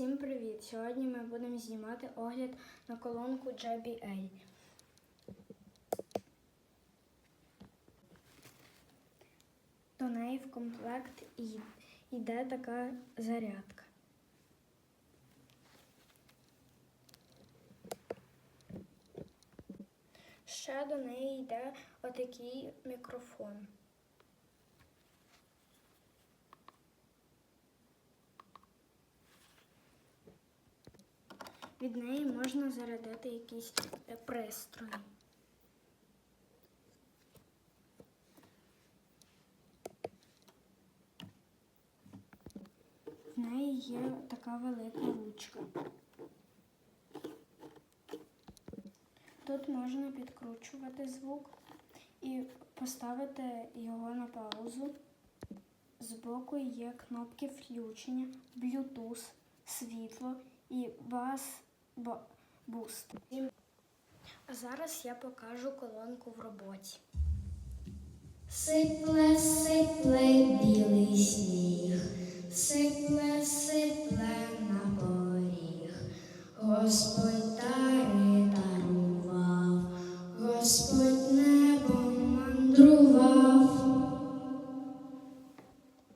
Всім привіт! Сьогодні ми будемо знімати огляд на колонку JBL. До неї в комплект йде така зарядка. Ще до неї йде отакий мікрофон. Від неї можна зарядити якісь е, пристрої. В неї є така велика ручка. Тут можна підкручувати звук і поставити його на паузу. Збоку є кнопки включення, Bluetooth, світло і бас ба- буст. А зараз я покажу колонку в роботі. Сипле, сипле білий сніг, сипле, сипле на поріг. Господь дари дарував, Господь